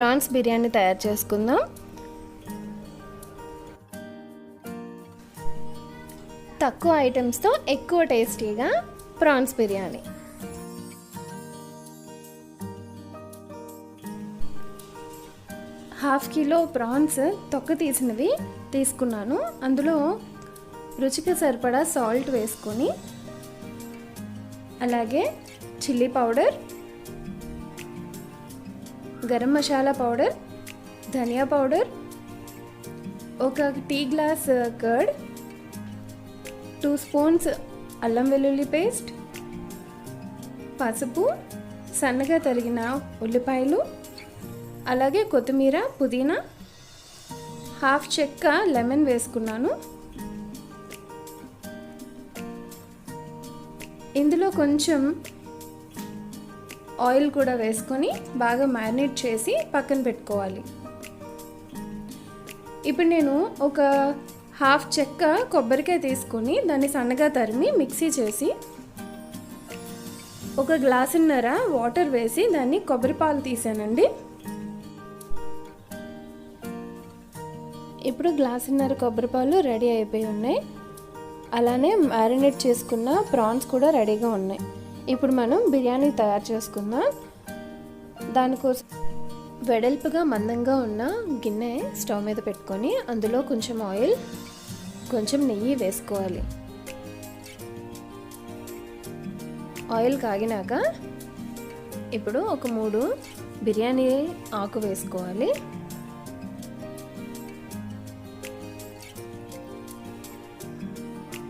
Prawns biryani తయారు చేసుకుందాం. తక్కువ ఐటమ్స్తో ఎక్కువ టేస్టీగా prawns biryani. Half kilo prawns తొక్క తీసినవి తీసుకున్నాను. అందులో రుచికి సరిపడా సాల్ట్ వేసుకొని అలాగే chilli powder garam masala powder dhaniya powder ఒక tea glass curd two spoons అల్లం వెల్లుల్లి పేస్ట్ పసుపు సన్నగా తరిగిన ఉల్లిపాయలు అలాగే కొత్తిమీర పుదీనా హాఫ్ చెక్క లెమన్ వేసుకున్నాను. ఇందులో కొంచెం ఆయిల్ కూడా వేసుకొని బాగా మ్యారినేట్ చేసి పక్కన పెట్టుకోవాలి. ఇప్పుడు నేను ఒక హాఫ్ చెక్క కొబ్బరికాయ తీసుకొని దాన్ని సన్నగా తరిమి మిక్సీ చేసి ఒక గ్లాసున్నర వాటర్ వేసి దాన్ని కొబ్బరి పాలు తీసానండి. ఇప్పుడు గ్లాసున్నర కొబ్బరి పాలు రెడీ అయిపోయి ఉన్నాయి. అలానే మ్యారినేట్ చేసుకున్న ప్రాన్స్ కూడా రెడీగా ఉన్నాయి. ఇప్పుడు మనం బిర్యానీ తయారు చేసుకుందాం. దానికోసం వెడల్పుగా మందంగా ఉన్న గిన్నె స్టవ్ మీద పెట్టుకొని అందులో కొంచెం ఆయిల్ కొంచెం నెయ్యి వేసుకోవాలి. ఆయిల్ కాగినాక ఇప్పుడు ఒక మూడు బిర్యానీ ఆకు వేసుకోవాలి.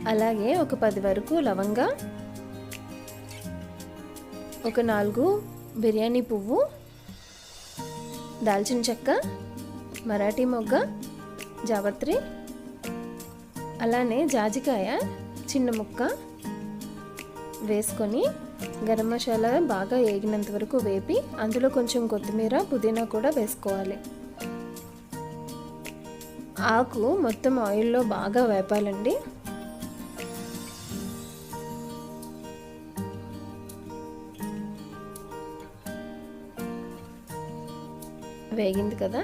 అలాగే ఒక పది వరకు లవంగా ఒక నాలుగు బిర్యానీ పువ్వు దాల్చిన చెక్క మరాఠీ మొగ్గ జావత్రి అలానే జాజికాయ చిన్న ముక్క వేసుకొని గరం మసాలా బాగా వేగినంత వరకు వేపి అందులో కొంచెం కొత్తిమీర పుదీనా కూడా వేసుకోవాలి. ఆకు మొత్తం ఆయిల్లో బాగా వేపాలండి. వేగింది కదా.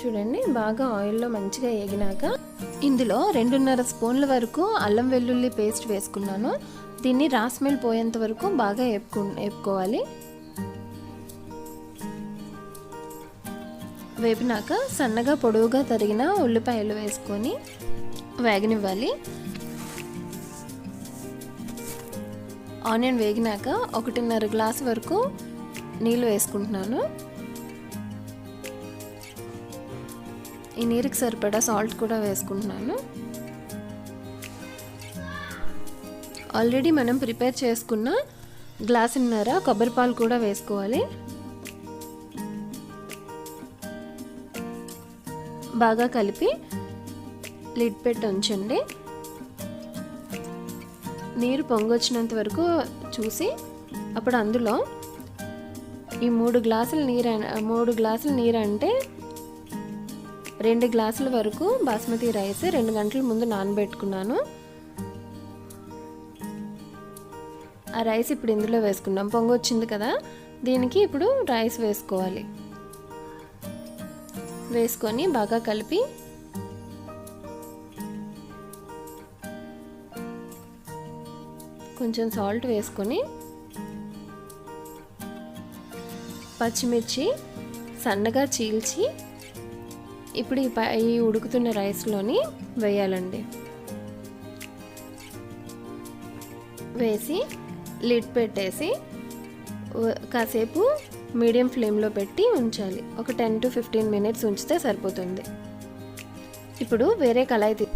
చూడండి బాగా ఆయిల్లో మంచిగా వేగినాక ఇందులో రెండున్నర స్పూన్ల వరకు అల్లం వెల్లుల్లి పేస్ట్ వేసుకున్నాను. దీన్ని రాస్మెల్ పోయేంత వరకు బాగా వేపుకు వేపుకోవాలి వేపినాక సన్నగా పొడవుగా తరిగిన ఉల్లిపాయలు వేసుకొని వేగనివ్వాలి. ఆనియన్ వేగినాక ఒకటిన్నర గ్లాస్ వరకు నీళ్ళు వేసుకుంటున్నాను. ఈ నీరుకి సరిపడా సాల్ట్ కూడా వేసుకుంటున్నాను. ఆల్రెడీ మనం ప్రిపేర్ చేసుకున్న గ్లాసున్నర కొబ్బరి పాలు కూడా వేసుకోవాలి. బాగా కలిపి లిడ్ పెట్టి ఉంచండి. నీరు పొంగొచ్చినంత వరకు చూసి అప్పుడు అందులో ఈ మూడు గ్లాసుల నీరు మూడు గ్లాసుల నీరు అంటే రెండు గ్లాసుల వరకు బాస్మతి రైస్ రెండు గంటల ముందు నానబెట్టుకున్నాను. ఆ రైస్ ఇప్పుడు ఇందులో వేసుకున్నాం పొంగు వచ్చింది కదా? దీనికి ఇప్పుడు రైస్ వేసుకోవాలి. వేసుకొని బాగా కలిపి కొంచెం సాల్ట్ వేసుకొని పచ్చిమిర్చి సన్నగా చీల్చి ఇప్పుడు ఈ ఈ ఉడుకుతున్న రైస్లోని వేయాలండి. వేసి లిడ్ పెట్టేసి కాసేపు మీడియం ఫ్లేమ్లో పెట్టి ఉంచాలి. ఒక టెన్ టు ఫిఫ్టీన్ మినిట్స్ ఉంచితే సరిపోతుంది. ఇప్పుడు వేరే కళాయి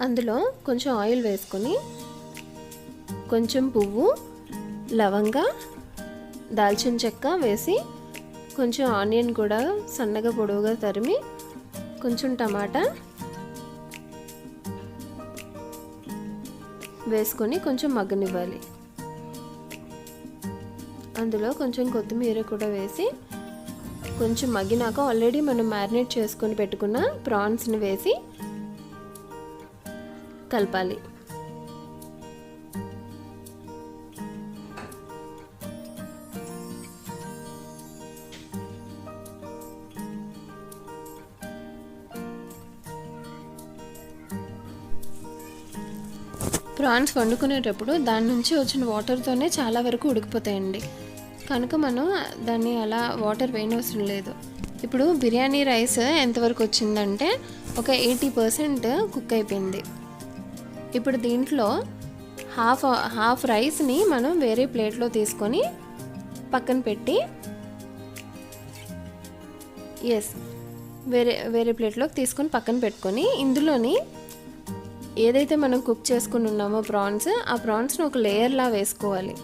అందులో కొంచెం ఆయిల్ వేసుకొని కొంచెం పువ్వు లవంగా దాల్చిన చెక్క వేసి కొంచెం ఆనియన్ కూడా సన్నగా పొడవుగా తరిమి కొంచెం టమాటా వేసుకొని కొంచెం మగ్గనివ్వాలి. అందులో కొంచెం కొత్తిమీర కూడా వేసి కొంచెం మగ్గినాక ఆల్రెడీ మనం మ్యారినేట్ చేసుకొని పెట్టుకున్న ప్రాన్స్ని వేసి కలపాలి. ప్రాన్స్ వండుకునేటప్పుడు దాని నుంచి వచ్చిన వాటర్తోనే చాలా వరకు ఉడికిపోతాయండి. కనుక మనం దాన్ని అలా వాటర్ వేయనవసరం లేదు. ఇప్పుడు బిర్యానీ రైస్ ఎంతవరకు వచ్చిందంటే ఒక ఎయిటీ పర్సెంట్ కుక్ అయిపోయింది. ఇప్పుడు దీంట్లో హాఫ్ హాఫ్ రైస్ని మనం వేరే ప్లేట్లో తీసుకొని పక్కన పెట్టి ఎస్ వేరే వేరే ప్లేట్లోకి తీసుకొని పక్కన పెట్టుకొని ఇందులోని ఏదైతే మనం కుక్ చేసుకుని ఉన్నామో ప్రాన్స్ ఆ ప్రాన్స్ని ఒక లేయర్లా వేసుకోవాలి.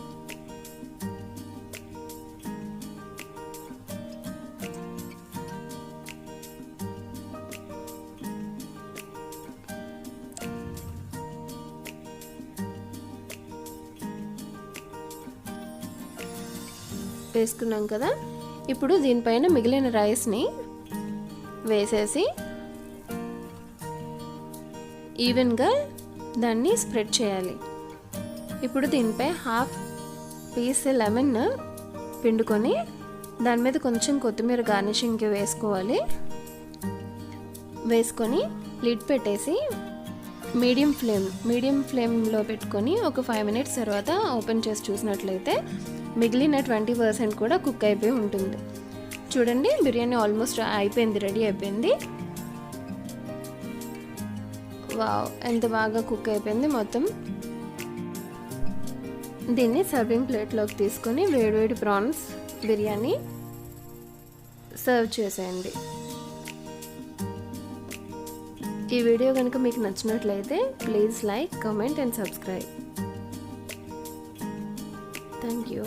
వేసుకున్నాం కదా? ఇప్పుడు దీనిపైన మిగిలిన రైస్ని వేసేసి ఈవెన్గా దాన్ని స్ప్రెడ్ చేయాలి. ఇప్పుడు దీనిపై హాఫ్ పీస్ లెమన్ పిండుకొని దాని మీద కొంచెం కొత్తిమీర గార్నిషింగ్కి వేసుకోవాలి. వేసుకొని లిడ్ పెట్టేసి మీడియం ఫ్లేమ్ మీడియం ఫ్లేమ్లో పెట్టుకొని ఒక ఫైవ్ మినిట్స్ తర్వాత ఓపెన్ చేసి చూసినట్లయితే మిగిలిన ట్వంటీ పర్సెంట్ కూడా కుక్ అయిపోయి ఉంటుంది. చూడండి బిర్యానీ ఆల్మోస్ట్ అయిపోయింది రెడీ అయిపోయింది. వావ్ ఎంత బాగా కుక్ అయిపోయింది మొత్తం. దీన్ని సర్వింగ్ ప్లేట్లోకి తీసుకొని వేడివేడి ప్రాన్స్ బిర్యానీ సర్వ్ చేసేయండి. ఈ వీడియో కనుక మీకు నచ్చినట్లయితే please like comment and subscribe. Thank you.